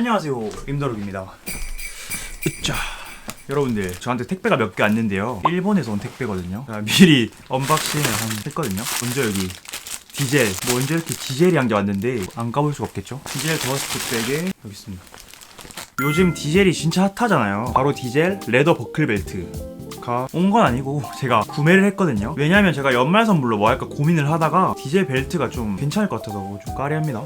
안녕하세요. 임더룩입니다. 으짜 여러분들 저한테 택배가 몇 개 왔는데요. 일본에서 온 택배거든요. 자, 미리 언박싱을 한 했거든요. 먼저 여기 디젤 먼저 이렇게 디젤이 한 게 왔는데 안 까볼 수가 없겠죠? 디젤 더스트 백에 여기 있습니다. 요즘 디젤이 진짜 핫하잖아요. 바로 디젤 레더 버클벨트가 온건 아니고 제가 구매를 했거든요. 왜냐하면 제가 연말 선물로 뭐 할까 고민을 하다가 디젤 벨트가 좀 괜찮을 것 같아서 좀 까리합니다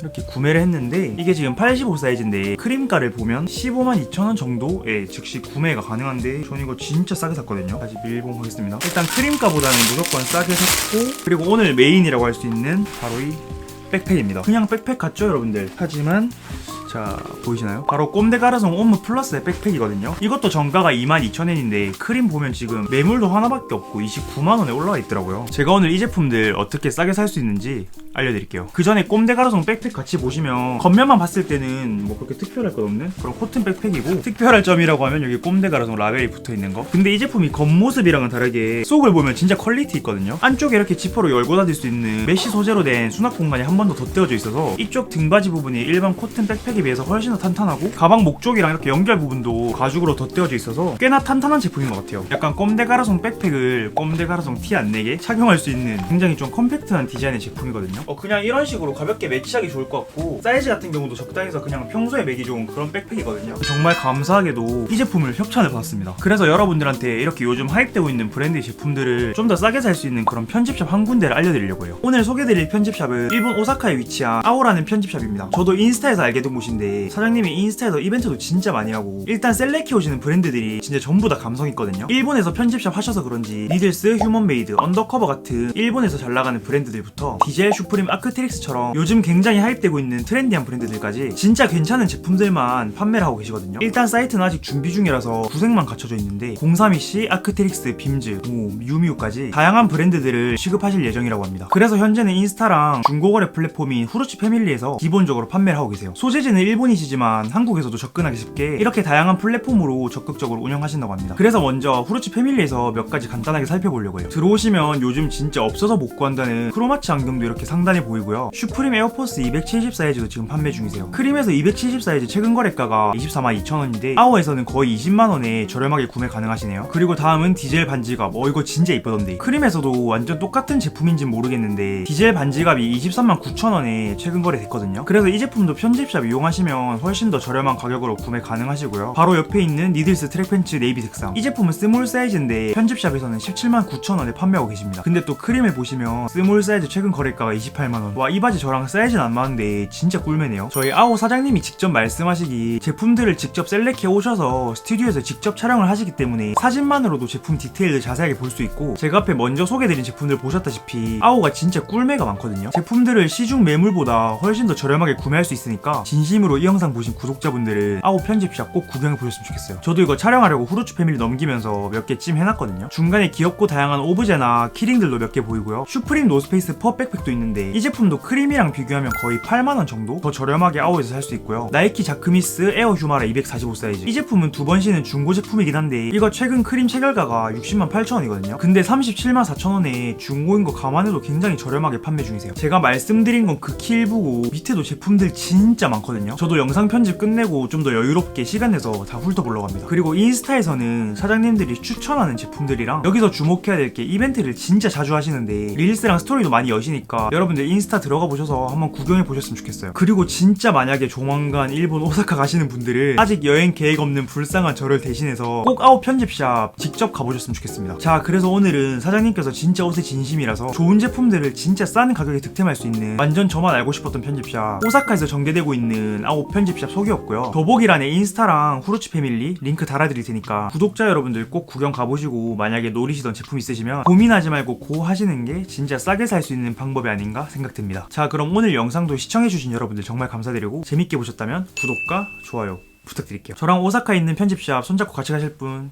이렇게 구매를 했는데 이게 지금 85 사이즈인데 크림가를 보면 15만 2천 원 정도에 즉시 구매가 가능한데 전 이거 진짜 싸게 샀거든요. 다시 밀봉하겠습니다. 일단 크림가보다는 무조건 싸게 샀고 그리고 오늘 메인이라고 할 수 있는 바로 이 백팩입니다. 그냥 백팩 같죠 여러분들? 하지만 자 보이시나요? 바로 꼼데 가라송 옴무 플러스의 백팩이거든요. 이것도 정가가 22,000엔인데 크림 보면 지금 매물도 하나밖에 없고 29만원에 올라와 있더라고요. 제가 오늘 이 제품들 어떻게 싸게 살 수 있는지 알려드릴게요. 그 전에 꼼데 가라송 백팩 같이 보시면 겉면만 봤을 때는 뭐 그렇게 특별할 것 없는 그런 코튼 백팩이고 특별할 점이라고 하면 여기 꼼데 가라송 라벨이 붙어 있는 거. 근데 이 제품이 겉모습이랑은 다르게 속을 보면 진짜 퀄리티 있거든요. 안쪽에 이렇게 지퍼로 열고 닫을 수 있는 메쉬 소재로 된 수납 공간이 한 번 더 덧대어져 있어서 이쪽 등받이 부분이 일반 코튼 백팩에 비해서 훨씬 더 탄탄하고 가방 목쪽이랑 이렇게 연결 부분도 가죽으로 덧대어져 있어서 꽤나 탄탄한 제품인 것 같아요. 약간 꼼데 가라송 백팩을 꼼데 가라송 티 안 내게 착용할 수 있는 굉장히 좀 컴팩트한 디자인의 제품이거든요 어 그냥 이런 식으로 가볍게 매치하기 좋을 것 같고 사이즈 같은 경우도 적당해서 그냥 평소에 매기 좋은 그런 백팩이거든요. 정말 감사하게도 이 제품을 협찬을 받았습니다. 그래서 여러분들한테 이렇게 요즘 하입되고 있는 브랜드의 제품들을 좀 더 싸게 살 수 있는 그런 편집샵 한 군데를 알려드리려고 해요. 오늘 소개드릴 편집샵은 일본 오사카에 위치한 아오라는 편집샵입니다. 저도 인스타에서 알게 된 곳인데 사장님이 인스타에서 이벤트도 진짜 많이 하고 일단 셀렉해 오시는 브랜드들이 진짜 전부 다 감성 있거든요. 일본에서 편집샵 하셔서 그런지 니들스, 휴먼메이드, 언더커버 같은 일본에서 잘 나가는 브랜드들부터 디젤, 슈프림, 아크트릭스처럼 요즘 굉장히 하입되고 있는 트렌디한 브랜드들까지 진짜 괜찮은 제품들만 판매를 하고 계시거든요. 일단 사이트는 아직 준비 중이라서 구색만 갖춰져 있는데 032C, 아크트릭스, 빔즈, 오, 유미우까지 다양한 브랜드들을 취급하실 예정이라고 합니다. 그래서 현재는 인스타랑 중고거래 플랫폼인 후르츠 패밀리에서 기본적으로 판매를 하고 계세요. 소재지는 일본이시지만 한국에서도 접근하기 쉽게 이렇게 다양한 플랫폼으로 적극적으로 운영하신다고 합니다. 그래서 먼저 후르츠 패밀리에서 몇 가지 간단하게 살펴보려고 해요. 들어오시면 요즘 진짜 없어서 못 구한다는 크로마츠 안경도 이렇게 상 단에 보이고요. 슈프림 에어포스 270 사이즈도 지금 판매 중이세요. 크림에서 270 사이즈 최근 거래가가 24만 2천원인데 아오에서는 거의 20만원에 저렴하게 구매 가능하시네요. 그리고 다음은 디젤 반지갑. 어 이거 진짜 이쁘던데. 크림에서도 완전 똑같은 제품인진 모르겠는데 디젤 반지갑이 23만 9천원에 최근 거래됐거든요. 그래서 이 제품도 편집샵 이용하시면 훨씬 더 저렴한 가격으로 구매 가능하시고요. 바로 옆에 있는 니들스 트랙 팬츠 네이비 색상. 이 제품은 스몰 사이즈인데 편집샵에서는 17만 9천원에 판매하고 계십니다. 근데 또 크림을 보시면 스몰 사이즈 최근 거래가가 28만원. 와 이 바지 저랑 사이즈는 안 맞는데 진짜 꿀매네요. 저희 아오 사장님이 직접 말씀하시기 제품들을 직접 셀렉해 오셔서 스튜디오에서 직접 촬영을 하시기 때문에 사진만으로도 제품 디테일을 자세하게 볼 수 있고 제가 앞에 먼저 소개드린 제품들 보셨다시피 아오가 진짜 꿀매가 많거든요. 제품들을 시중 매물보다 훨씬 더 저렴하게 구매할 수 있으니까 진심으로 이 영상 보신 구독자분들은 아오 편집샵 꼭 구경해 보셨으면 좋겠어요. 저도 이거 촬영하려고 후르츠 패밀리 넘기면서 몇 개 찜 해놨거든요. 중간에 귀엽고 다양한 오브제나 키링들도 몇 개 보이고요. 슈프림 노스페이스 퍼 백팩도 있는데 이 제품도 크림이랑 비교하면 거의 8만원 정도? 더 저렴하게 아오에서 살 수 있고요. 나이키 자크미스 에어 휴마라 245 사이즈. 이 제품은 두번 쉬는 중고 제품이긴 한데 이거 최근 크림 체결가가 60만 8천원이거든요. 근데 37만 4천원에 중고인 거 감안해도 굉장히 저렴하게 판매 중이세요. 제가 말씀드린 건 극히 일부고 밑에도 제품들 진짜 많거든요. 저도 영상 편집 끝내고 좀 더 여유롭게 시간 내서 다 훑어보려고 합니다. 그리고 인스타에서는 사장님들이 추천하는 제품들이랑 여기서 주목해야 될 게 이벤트를 진짜 자주 하시는데 릴스랑 스토리도 많이 여시니까 여러분 들 인스타 들어가 보셔서 한번 구경해 보셨으면 좋겠어요. 그리고 진짜 만약에 조만간 일본 오사카 가시는 분들은 아직 여행 계획 없는 불쌍한 저를 대신해서 꼭 아웃 편집샵 직접 가보셨으면 좋겠습니다. 자 그래서 오늘은 사장님께서 진짜 옷의 진심이라서 좋은 제품들을 진짜 싼 가격에 득템할 수 있는 완전 저만 알고 싶었던 편집샵 오사카에서 전개되고 있는 아웃 편집샵 소개였고요. 더보기란에 인스타랑 후르츠 패밀리 링크 달아드릴 테니까 구독자 여러분들 꼭 구경 가보시고 만약에 노리시던 제품 있으시면 고민하지 말고 고 하시는 게 진짜 싸게 살 수 있는 방법이 아닌가 생각됩니다. 자 그럼 오늘 영상도 시청해주신 여러분들 정말 감사드리고 재밌게 보셨다면 구독과 좋아요 부탁드릴게요. 저랑 오사카에 있는 편집샵 손잡고 같이 가실 분